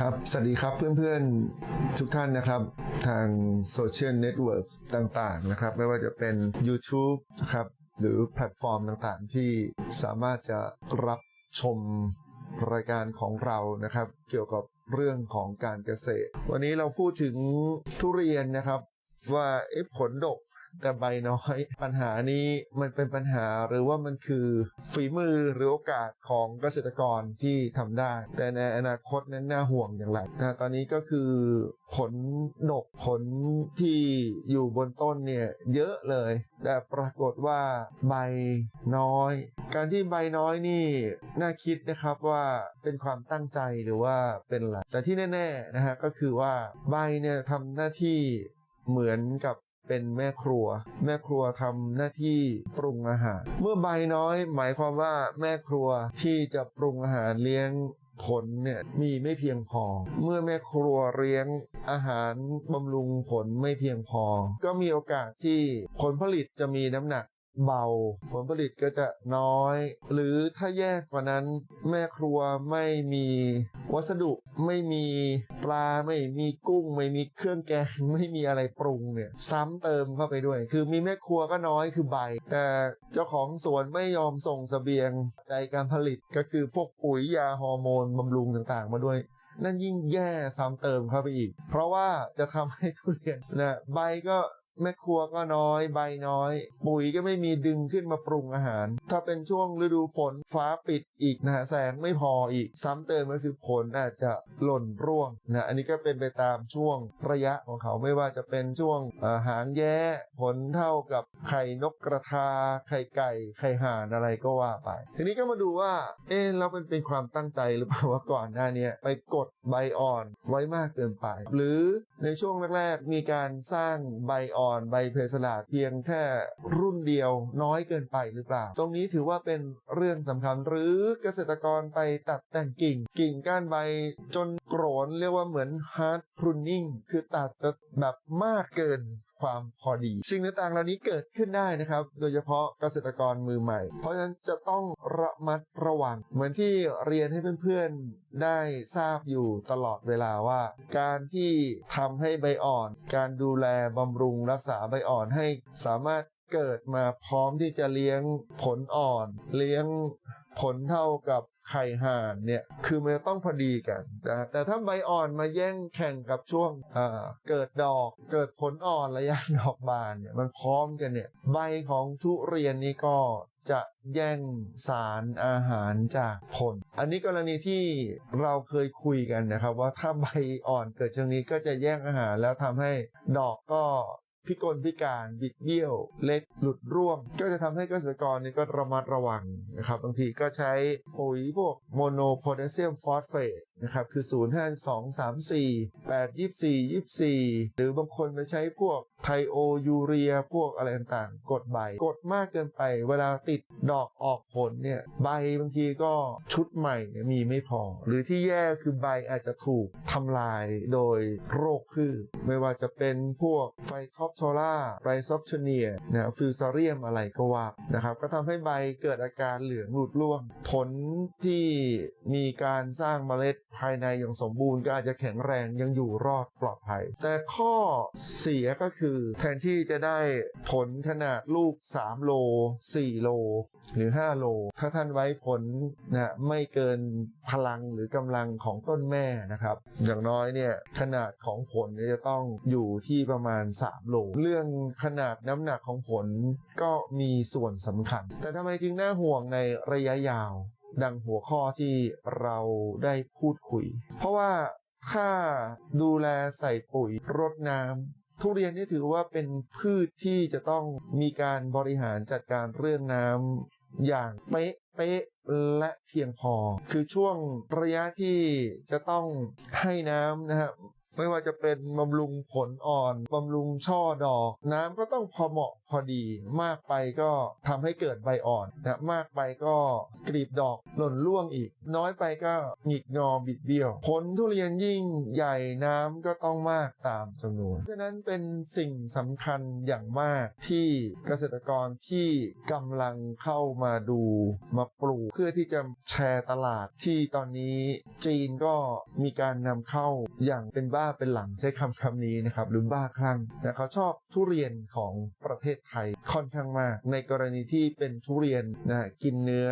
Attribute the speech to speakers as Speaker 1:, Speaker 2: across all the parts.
Speaker 1: ครับ สวัสดีครับเพื่อนๆทุกท่านนะครับ ทางโซเชียลเน็ตเวิร์กต่างๆนะครับ ไม่ว่าจะเป็น YouTube นะครับหรือแพลตฟอร์มต่างๆ ที่สามารถจะรับชมรายการของเรานะครับ เกี่ยวกับเรื่องของการเกษตร วันนี้เราพูดถึงทุเรียนนะครับ ว่าผลดก แต่ใบน้อย ปัญหานี้มันเป็นปัญหาหรือว่ามันคือฝีมือหรือโอกาสของเกษตรกรที่ทำได้ แต่ในอนาคตนั้นน่าห่วงอย่างไรนะตอนนี้ก็คือผลดกผลที่อยู่บนต้นเนี่ยเยอะเลย แต่ปรากฏว่าใบน้อย การที่ใบน้อยนี่น่าคิดนะครับว่าเป็นความตั้งใจหรือว่าเป็นอะไรแต่ที่แน่ๆนะฮะก็คือว่าใบเนี่ยทำหน้าที่เหมือนกับ เป็นแม่ครัว แม่ครัวทำหน้าที่ปรุงอาหาร เมื่อใบน้อย หมายความว่าแม่ครัวที่จะปรุงอาหารเลี้ยงผลเนี่ยมีไม่เพียงพอ เมื่อแม่ครัวเลี้ยงอาหารบำรุงผลไม่เพียงพอ ก็มีโอกาสที่ผลผลิตจะมีน้ำหนัก เบา ผลผลิตก็จะน้อย หรือถ้าแย่กว่านั้นแม่ครัวไม่มีวัสดุไม่มีปลาไม่มีกุ้ง ไม่มีเครื่องแกงไม่มีอะไรปรุงเนี่ยซ้ำเติมเข้าไปด้วย คือมีแม่ครัวก็น้อยคือใบ แต่เจ้าของสวนไม่ยอมส่งสเสบียงใจการผลิตก็คือพวกปุ๋ยยาฮอร์โมนบำรุงต่างๆ มาด้วยนั่นยิ่งแย่ซ้ำเติมเข้าไปอีก เพราะว่าจะทำให้ทุเรียนนะใบก็ แม่ครัวก็น้อยใบน้อย ปุ๋ยก็ไม่มีดึงขึ้นมาปรุงอาหาร ถ้าเป็นช่วงฤดูฝนฟ้าปิดอีกนะฮะแสงไม่พออีก ซ้ำเติมก็คือผลอาจจะหล่นร่วงนะอันนี้ก็เป็นไปตามช่วงระยะของเขาไม่ว่าจะเป็นช่วงหางแย้ผลเท่ากับไข่นกกระทา ไข่ไก่ ไข่ห่านอะไรก็ว่าไป ทีนี้ก็มาดูว่า เอ๊ะเราเป็นเป็นความตั้งใจหรือเปล่าว่าก่อนหน้านี้ไปกดใบอ่อนไว้มากเกินไป หรือในช่วงแรกๆมีการสร้างใบอ่อนอ่อนใบเพสลาดเพียงแค่รุ่นเดียวน้อยเกินไปหรือเปล่า ตรงนี้ถือว่าเป็นเรื่องสำคัญหรือเกษตรกรไปตัดแต่งกิ่ง กิ่งก้านใบจนโกรนเรียกว่าเหมือนฮาร์ดพรุนนิ่งคือตัดแบบมากเกิน ความพอดี สิ่งต่างๆเหล่านี้เกิดขึ้นได้นะครับ โดยเฉพาะเกษตรกรมือใหม่ เพราะฉะนั้นจะต้องระมัดระวัง เหมือนที่เรียนให้เพื่อนๆได้ทราบอยู่ตลอดเวลาว่า การที่ทำให้ใบอ่อน การดูแลบำรุงรักษาใบอ่อนให้สามารถเกิดมาพร้อมที่จะเลี้ยงผลอ่อน เลี้ยงผลเท่ากับ ไข่ห่านเนี่ยคือมันต้องพอดีกันนะแต่ถ้าใบอ่อนมาแย่งแข่งกับช่วงเกิดดอกเกิดผลอ่อนระยะดอกบานเนี่ยมันพร้อมกันเนี่ยใบของทุเรียนนี้ก็จะแย่งสารอาหารจากผล อันนี้กรณีที่เราเคยคุยกันนะครับ ว่าถ้าใบอ่อนเกิดช่วงนี้ก็จะแย่งอาหารแล้วทำให้ดอกก็ พิกลพิการบิดเบี้ยว เล็กหลุดร่วง ก็จะทำให้เกษตรกรนี่ก็ระมัดระวังนะครับบางทีก็ใช้ปุ๋ยพวกโมโนโพแทสเซียมฟอสเฟตนะครับคือ 0 5 2 3 4 8 24 24 หรือบางคนไปใช้พวกไทโอยูเรีย พวกอะไรต่างๆ กดใบ กดมากเกินไป เวลาติดดอกออกผลเนี่ย ใบบางทีก็ชุดใหม่เนี่ยมีไม่พอ หรือที่แย่คือใบอาจจะถูกทำลายโดยโรคพืชไม่ว่าจะเป็นพวกไฟท็อปโซล่าไรซอปชเนียนะฟิวซาเรียมอะไรก็ว่านะครับ ก็ทำให้ใบเกิดอาการเหลืองหลุดร่วง ผลที่มีการสร้างเมล็ดภายในอย่างสมบูรณ์ก็อาจจะแข็งแรงยังอยู่รอดปลอดภัย แต่ข้อเสียก็คือแทนที่จะได้ผลขนาดลูก 3 โล 4 โล หรือ 5 โล ถ้าท่านไว้ผลนะไม่เกินพลังหรือกำลังของต้นแม่นะครับ อย่างน้อยเนี่ยขนาดของผลจะต้องอยู่ที่ประมาณ 3 โล เรื่องขนาดน้ำหนักของผลก็มีส่วนสำคัญ แต่ทำไมจึงน่าห่วงในระยะยาว ดังหัวข้อที่เราได้พูดคุย เพราะว่าค่าดูแลใส่ปุ๋ยรดน้ำทุเรียนนี่ถือว่าเป็นพืชที่จะต้องมีการบริหารจัดการเรื่องน้ำอย่างเป๊ะเป๊ะและเพียงพอ คือช่วงระยะที่จะต้องให้น้ำนะฮะไม่ว่าจะเป็นบำรุงผลอ่อนบำรุงช่อดอก น้ำก็ต้องพอเหมาะ อดี มากไปก็ทำให้เกิดใบอ่อนนะมากไปก็กรีบดอกหล่นร่วงอีก น้อยไปก็หงิกงอบิดเบี้ยว ผลทุเรียนยิ่งใหญ่น้ำก็ต้องมากตามจำนวนฉะนั้นเป็นสิ่งสำคัญอย่างมากที่เกษตรกรที่กำลังเข้ามาดูมาปลูกเพื่อที่จะแชร์ตลาดที่ตอนนี้จีนก็มีการนำเข้าอย่างเป็นบ้าเป็นหลังใช้คำคำนี้นะครับหรือบ้าคลั่งนะเขาชอบทุเรียนของประเทศไทยค่อนข้างมาก ในกรณีที่เป็นทุเรียนนะกินเนื้อ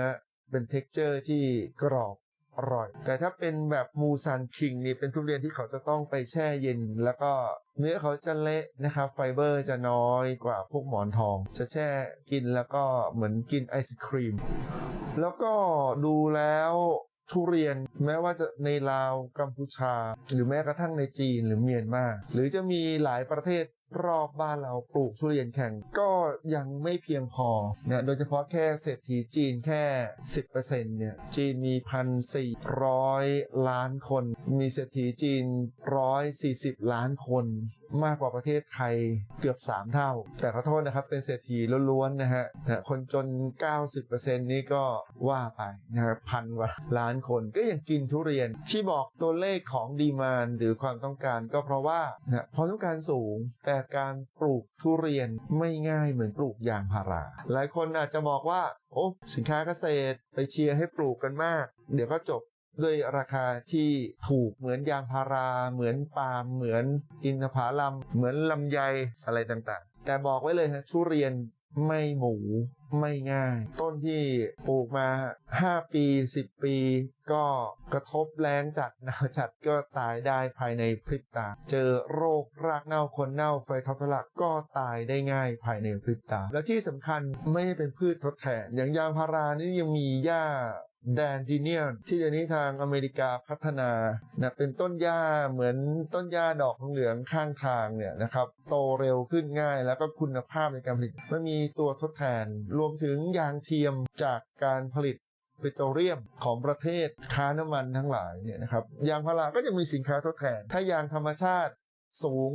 Speaker 1: เป็นเท็กเจอร์ที่กรอบอร่อย แต่ถ้าเป็นแบบมูซันคิงนี่เป็นทุเรียนที่เขาจะต้องไปแช่เย็น แล้วก็เนื้อเขาจะเละนะครับไฟเบอร์จะน้อยกว่าพวกหมอนทอง จะแช่กินแล้วก็เหมือนกินไอศครีม แล้วก็ดูแล้วทุเรียนแม้ว่าจะในลาวกัมพูชา หรือแม้กระทั่งในจีนหรือเมียนมา หรือจะมีหลายประเทศ รอบบ้านเราปลูกทุเรียนแข่งก็ยังไม่เพียงพอนะโดยเฉพาะแค่เศรษฐีจีนแค่ 10%เนี่ยจีนมี1,400ล้านคน มีเศรษฐีจีน140ล้านคนมากกว่าประเทศไทยเกือบ 3 เท่า แต่ขอโทษนะครับเป็นเศรษฐีล้วนๆนะฮะนะคนจน 90%นี่ก็ว่าไปนะครับพันกว่าล้านคนก็ยังกินทุเรียนที่บอกตัวเลขของดีมานหรือความต้องการก็เพราะว่านะความต้องการสูง แต่การปลูกทุเรียนไม่ง่ายเหมือนปลูกยางพารา หลายคนอาจจะบอกว่า โอ้สินค้าเกษตรไปเชียร์ให้ปลูกกันมาก เดี๋ยวก็จบด้วยราคาที่ถูกเหมือนยางพารา เหมือนปาล์มเหมือนอินทผลัมเหมือนลำไยอะไรต่างๆ แต่บอกไว้เลยฮะทุเรียนไม่หมู ไม่ง่าย ต้นที่ปลูกมา 5 ปี 10 ปี ก็กระทบแรงจัดหนาวจัดก็ตายได้ภายในพริบตา เจอโรครากเน่าคนเน่าไฟท็อปทลักก็ตายได้ง่ายภายในพริบตา และที่สำคัญไม่ได้เป็นพืชทดแทนอย่างยางพารานี่ยังมีหญ้า แดนดิเนียนที่เดี๋ยวนี้ทางอเมริกาพัฒนานะเป็นต้นหญ้าเหมือนต้นหญ้าดอกเหลืองข้างทางเนี่ยนะครับโตเร็วขึ้นง่าย แล้วก็คุณภาพในการผลิตไม่มีตัวทดแทน รวมถึงยางเทียมจากการผลิตปิโตรเลียมของประเทศค้าน้ำมันทั้งหลายเนี่ยนะครับยางพาราก็จะมีสินค้าทดแทน ถ้ายางธรรมชาติสูง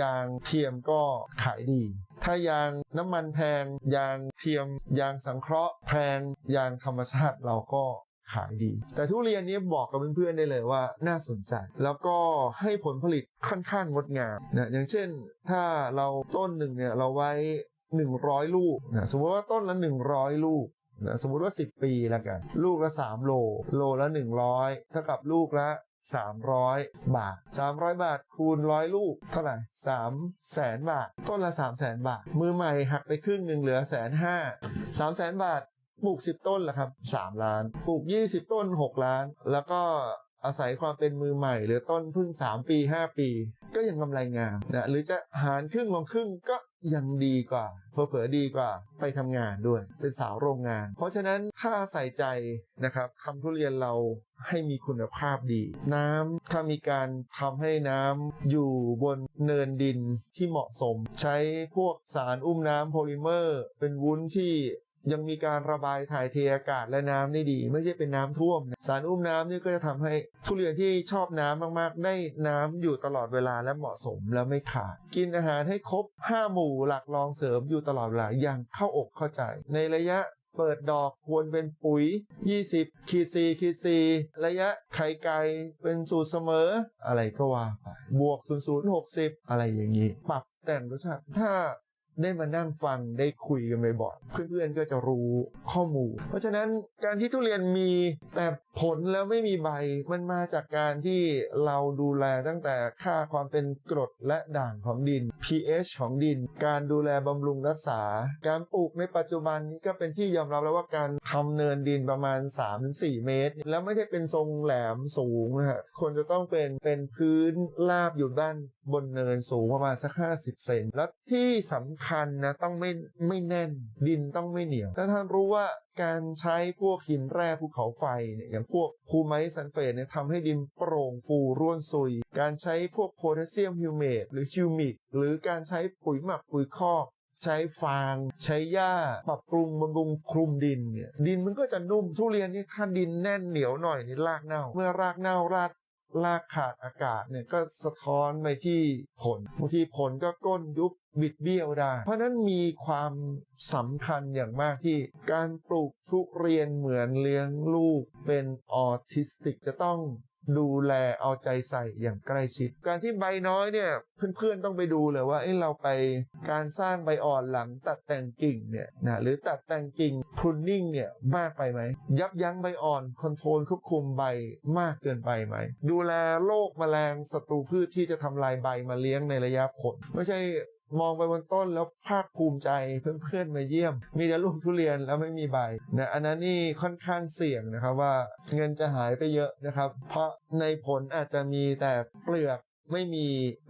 Speaker 1: ยางเทียมก็ขายดี ถ้ายางน้ำมันแพง ยางเทียม ยางสังเคราะห์แพง ยางธรรมชาติเราก็ขายดี แต่ทุเรียนนี้บอกกับเพื่อนๆได้เลยว่าน่าสนใจ แล้วก็ให้ผลผลิตค่อนข้างงดงามนะอย่างเช่น ถ้าเราต้นหนึ่งเนี่ยเราไว้ 100 ลูกนะสมมติว่าต้นละ 100 ลูกนะสมมติว่า 10 ปีแล้วกัน ลูกละ 3 โล โลละ 100 เท่ากับลูกละ 300 บาท 300 บาทคูณ100ลูก เท่าไหร่3แสนบาท ต้นละ3แสนบาท มือใหม่หักไปครึ่งหนึ่งเหลือแสนห้าสามแสนบาทปลูก 10 ต้นละครับ3ล้านปลูก 20 ต้น 6 ล้าน แล้วก็อาศัยความเป็นมือใหม่ หรือต้นพึ่ง 3 ปี 5 ปี ก็ยังกำไรงามนะหรือจะหารครึ่งลงครึ่งก็ ยังดีกว่าเผลอๆดีกว่าไปทำงานด้วย เป็นสาวโรงงาน เพราะฉะนั้นถ้าใส่ใจนะครับคำทุเรียนเราให้มีคุณภาพดี น้ำถ้ามีการทำให้น้ำอยู่บนเนินดินที่เหมาะสม ใช้พวกสารอุ้มน้ำโพลิเมอร์ เป็นวุ้นที่ ยังมีการระบายถ่ายเทอากาศและน้ำได้ดี ไม่ใช่เป็นน้ำท่วม สารอุ้มน้ำนี่ก็จะทำให้ทุเรียนที่ชอบน้ำมากๆ ได้น้ำอยู่ตลอดเวลาและเหมาะสมและไม่ขาด กินอาหารให้ครบ 5 หมู่หลักรองเสริมอยู่ตลอดเวลาอย่างเข้าอกเข้าใจ ในระยะเปิดดอกควรเป็นปุ๋ย 20ขีด4ขีด4ระยะไข่ไก่เป็นสูตรเสมอ อะไรก็ว่าไป บวก 00 60 อะไรอย่างนี้ ปรับแต่งรสชาติถ้า ได้มานั่งฟังได้คุยกันบ่อยๆเพื่อนๆก็จะรู้ข้อมูล เพราะฉะนั้นการที่ทุเรียนมีแต่ผลแล้วไม่มีใบมันมาจากการที่เราดูแลตั้งแต่ค่าความเป็นกรดและด่างของดิน pH ของดิน การดูแลบำรุงรักษา การปลูกในปัจจุบันนี้ก็เป็นที่ยอมรับแล้วว่าการทำเนินดินประมาณ 3-4 เมตร แล้วไม่ได้เป็นทรงแหลมสูงนะฮะควรจะต้องเป็นเป็นพื้นราบอยู่ด้าน บนเนินสูงประมาณสัก50เซนแล้วที่สำคัญนะต้องไม่ไม่แน่นดินต้องไม่เหนียวถ้าท่านรู้ว่าการใช้พวกหินแร่ภูเขาไฟเนี่ยอย่างพวกภูไมซ์ซัลเฟตเนี่ยทำให้ดินโปร่งฟูร่วนซุย การใช้พวกโพแทสเซียมฮิวเมตหรือฮิวมิกหรือการใช้ปุ๋ยหมักปุ๋ยคอกใช้ฟาง ใช้หญ้า ปรับปรุงบำรุงคลุมดินเนี่ยดินมันก็จะนุ่มทุเรียนนี่ถ้าดินแน่นเหนียวหน่อยนี่รากเน่า เมื่อรากเน่าราก ลากขาดอากาศเนี่ยก็สะท้อนไปที่ผลบางทีผลก็ก้นยุบบิดเบี้ยวได้ เพราะนั้นมีความสำคัญอย่างมากที่การปลูกทุเรียนเหมือนเลี้ยงลูกเป็นออทิสติกจะต้อง ดูแลเอาใจใส่อย่างใกล้ชิด การที่ใบน้อยเนี่ยเพื่อนๆต้องไปดูเลยว่าเอ้เราไปการสร้างใบอ่อนหลังตัดแต่งกิ่งเนี่ยนะหรือตัดแต่งกิ่งพรุนนิ่งเนี่ยมากไปไหม ยับยั้งใบอ่อนคอนโทรลควบคุมใบมากเกินไปไหม ดูแลโรคแมลงศัตรูพืชที่จะทำลายใบมาเลี้ยงในระยะผล ไม่ใช่ มองไปบนต้นแล้วภาคภูมิใจเพื่อนๆมาเยี่ยม มีแต่ลูกทุเรียนแล้วไม่มีใบนะอันนั้นนี่ค่อนข้างเสี่ยงนะครับว่าเงินจะหายไปเยอะนะครับ เพราะในผลอาจจะมีแต่เปลือก ไม่มี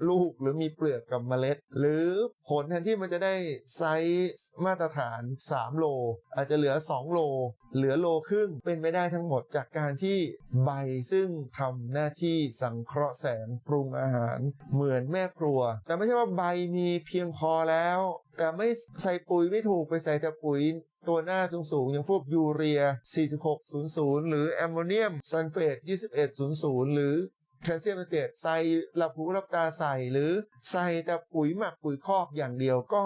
Speaker 1: ลูกหรือมีเปลือกกับเมล็ด หรือผลแทนที่มันจะได้ไซส์มาตรฐาน 3 โล อาจจะเหลือ 2 โล เหลือโลครึ่งเป็นไปได้ทั้งหมดจากการที่ใบซึ่งทำหน้าที่สังเคราะห์แสงปรุงอาหาร เหมือนแม่ครัว แต่ไม่ใช่ว่าใบมีเพียงพอแล้ว แต่ไม่ใส่ปุ๋ยไม่ถูกไปใส่แต่ปุ๋ยตัวหน้าสูงๆอย่างพวกยูเรีย 4600 หรือแอมโมเนียมซัลเฟต 2100 หรือ แคลเซียมไนเตรตใส่หลับหูหลับตาใส่หรือใส่แต่ปุ๋ยหมักปุ๋ยคอกอย่างเดียวก็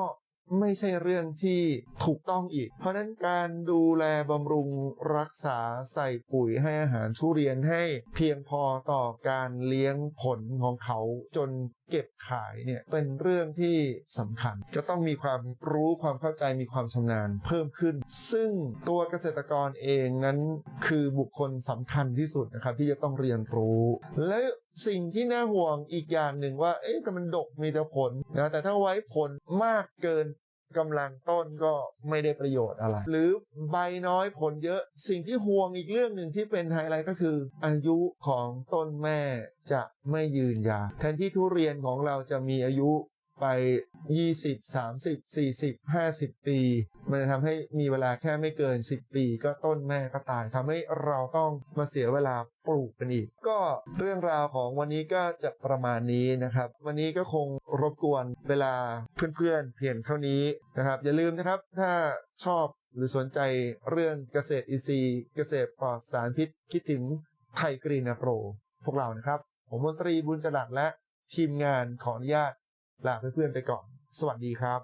Speaker 1: ไม่ใช่เรื่องที่ถูกต้องอีก เพราะนั้นการดูแลบำรุงรักษาใส่ปุ๋ยให้อาหารทุเรียนให้เพียงพอต่อการเลี้ยงผลของเขาจนเก็บขายเนี่ยเป็นเรื่องที่สำคัญ จะต้องมีความรู้ความเข้าใจมีความชำนาญเพิ่มขึ้น ซึ่งตัวเกษตรกรเองนั้นคือบุคคลสำคัญที่สุดนะครับที่จะต้องเรียนรู้ และ สิ่งที่น่าห่วงอีกอย่างหนึ่งว่า เอ๊ะแต่มันดกมีแต่ผลนะแต่ถ้าไว้ผลมากเกินกำลังต้นก็ไม่ได้ประโยชน์อะไร หรือใบน้อยผลเยอะ สิ่งที่ห่วงอีกเรื่องหนึ่งที่เป็นไฮไลท์ก็คือ อายุของต้นแม่จะไม่ยืนยาวแทนที่ทุเรียนของเราจะมีอายุ ไป 20 30 40 50 ปี มันจะทำให้มีเวลาแค่ไม่เกิน 10 ปี ก็ต้นแม่ก็ตายทำให้เราต้องมาเสียเวลาปลูกกันอีก ก็เรื่องราวของวันนี้ก็จะประมาณนี้นะครับ วันนี้ก็คงรบกวนเวลาเพื่อนๆเพียงเท่านี้นะครับ อย่าลืมนะครับถ้าชอบหรือสนใจเรื่องเกษตรอินทรีย์ เกษตรปลอดสารพิษคิดถึงไทยกรีนโปร พวกเรานะครับ ผมมนตรีบุญจรัสและทีมงานขออนุญาต ลาเพื่อนๆไปก่อน สวัสดีครับ